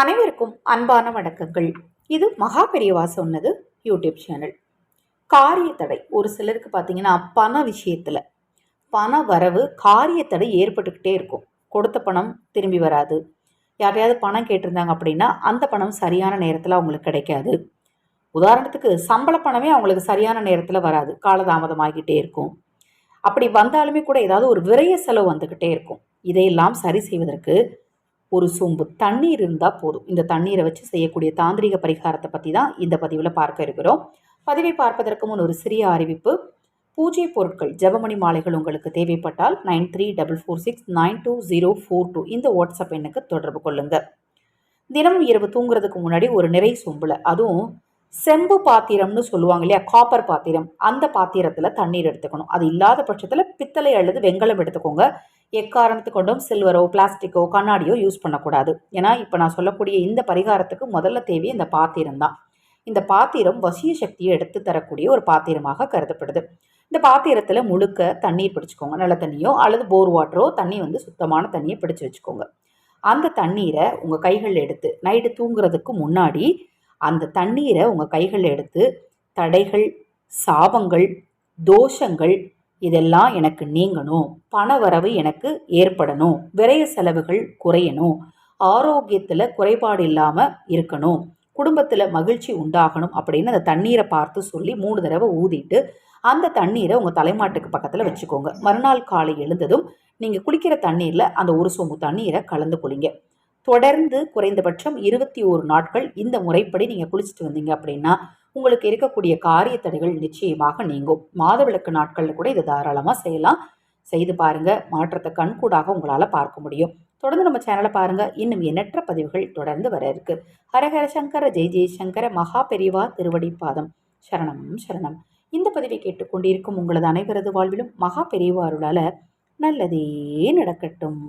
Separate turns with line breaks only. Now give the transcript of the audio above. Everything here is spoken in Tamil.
அனைவருக்கும் அன்பான வணக்கங்கள். இது மகா பெரியவா சொன்னது யூடியூப் சேனல். காரிய தடை ஒரு சிலருக்கு பார்த்தீங்கன்னா பண விஷயத்தில் பண வரவு காரிய தடை ஏற்பட்டுக்கிட்டே இருக்கும். கொடுத்த பணம் திரும்பி வராது. யாரையாவது பணம் கேட்டிருந்தாங்க அப்படின்னா அந்த பணம் சரியான நேரத்தில் அவங்களுக்கு கிடைக்காது. உதாரணத்துக்கு சம்பள பணமே அவங்களுக்கு சரியான நேரத்தில் வராது. காலதாமதமாகிட்டே இருக்கும். அப்படி வந்தாலுமே கூட ஏதாவது ஒரு விரைய செலவு வந்துக்கிட்டே இருக்கும். இதையெல்லாம் சரி செய்வதற்கு ஒரு சொம்பு தண்ணீர் இருந்தால் போதும். இந்த தண்ணீரை வச்சு செய்யக்கூடிய தாந்திரிக பரிகாரத்தை பற்றி தான் இந்த பதிவில் பார்க்க இருக்கிறோம். பதிவை பார்ப்பதற்கு முன் ஒரு சிறிய அறிவிப்பு. பூஜை பொருட்கள் ஜெபமணி மாலைகள் உங்களுக்கு தேவைப்பட்டால் nine three double four six nine two zero four two இந்த வாட்ஸ்அப் எண்ணுக்கு தொடர்பு கொள்ளுங்கள் தினமும் இரவு தூங்குறதுக்கு முன்னாடி ஒரு நிறை சொம்பில் அதுவும் செம்பு பாத்திரம்னு சொல்லுவாங்க இல்லையா? காப்பர் பாத்திரம். அந்த பாத்திரத்தில் தண்ணீர் எடுத்துக்கணும். அது இல்லாத பட்சத்தில் பித்தளை அல்லது வெங்கலம் எடுத்துக்கோங்க. எக்காரணத்து கொண்டும் சில்வரோ பிளாஸ்டிக்கோ கண்ணாடியோ யூஸ் பண்ணக்கூடாது. ஏன்னா இப்போ நான் சொல்லக்கூடிய இந்த பரிகாரத்துக்கு முதல்ல தேவை இந்த பாத்திரம் தான். இந்த பாத்திரம் வசிய சக்தியை எடுத்து தரக்கூடிய ஒரு பாத்திரமாக கருதப்படுது. இந்த பாத்திரத்தில் முழுக்க தண்ணீர் பிடிச்சிக்கோங்க. நல்ல தண்ணியோ அல்லது போர் வாட்டரோ தண்ணி வந்து சுத்தமான தண்ணியை பிடிச்சி வச்சுக்கோங்க. அந்த தண்ணீரை உங்கள் கைகளில் எடுத்து நைட்டு தூங்குறதுக்கு முன்னாடி அந்த தண்ணீரை உங்கள் கைகளில் எடுத்து தடைகள் சாபங்கள் தோஷங்கள் இதெல்லாம் எனக்கு நீங்கணும். பண வரவு எனக்கு ஏற்படணும். விரைய செலவுகள் குறையணும். ஆரோக்கியத்தில் குறைபாடு இல்லாமல் இருக்கணும். குடும்பத்தில் மகிழ்ச்சி உண்டாகணும் அப்படின்னு அந்த தண்ணீரை பார்த்து சொல்லி மூணு தடவை ஊதிட்டு அந்த தண்ணீரை உங்கள் தலைமாட்டுக்கு பக்கத்தில் வச்சுக்கோங்க. மறுநாள் காலை எழுந்ததும் நீங்கள் குளிக்கிற தண்ணீரில் அந்த ஒரு சொம்பு தண்ணீரை கலந்து குளிங்க. தொடர்ந்து குறைந்தபட்சம் இருபத்தி ஒரு நாட்கள் இந்த முறைப்படி நீங்கள் குளிச்சுட்டு வந்தீங்க அப்படின்னா உங்களுக்கு இருக்கக்கூடிய காரிய தடைகள் நிச்சயமாக நீங்கும். மாதவிளக்கு நாட்களில் கூட இதை தாராளமாக செய்யலாம். செய்து பாருங்க. மாற்றத்தை கண்கூடாக உங்களால் பார்க்க முடியும். தொடர்ந்து நம்ம சேனலை பாருங்க. இன்னும் எண்ணற்ற பதிவுகள் தொடர்ந்து வர இருக்கு. ஹரஹர சங்கர ஜெய் ஜெய்சங்கர மகா பெரிவா திருவடி பாதம் சரணம் சரணம். இந்த பதிவை கேட்டுக்கொண்டிருக்கும் உங்களது அனைவரது வாழ்விலும் மகா பெரியவாருளால நல்லதே நடக்கட்டும்.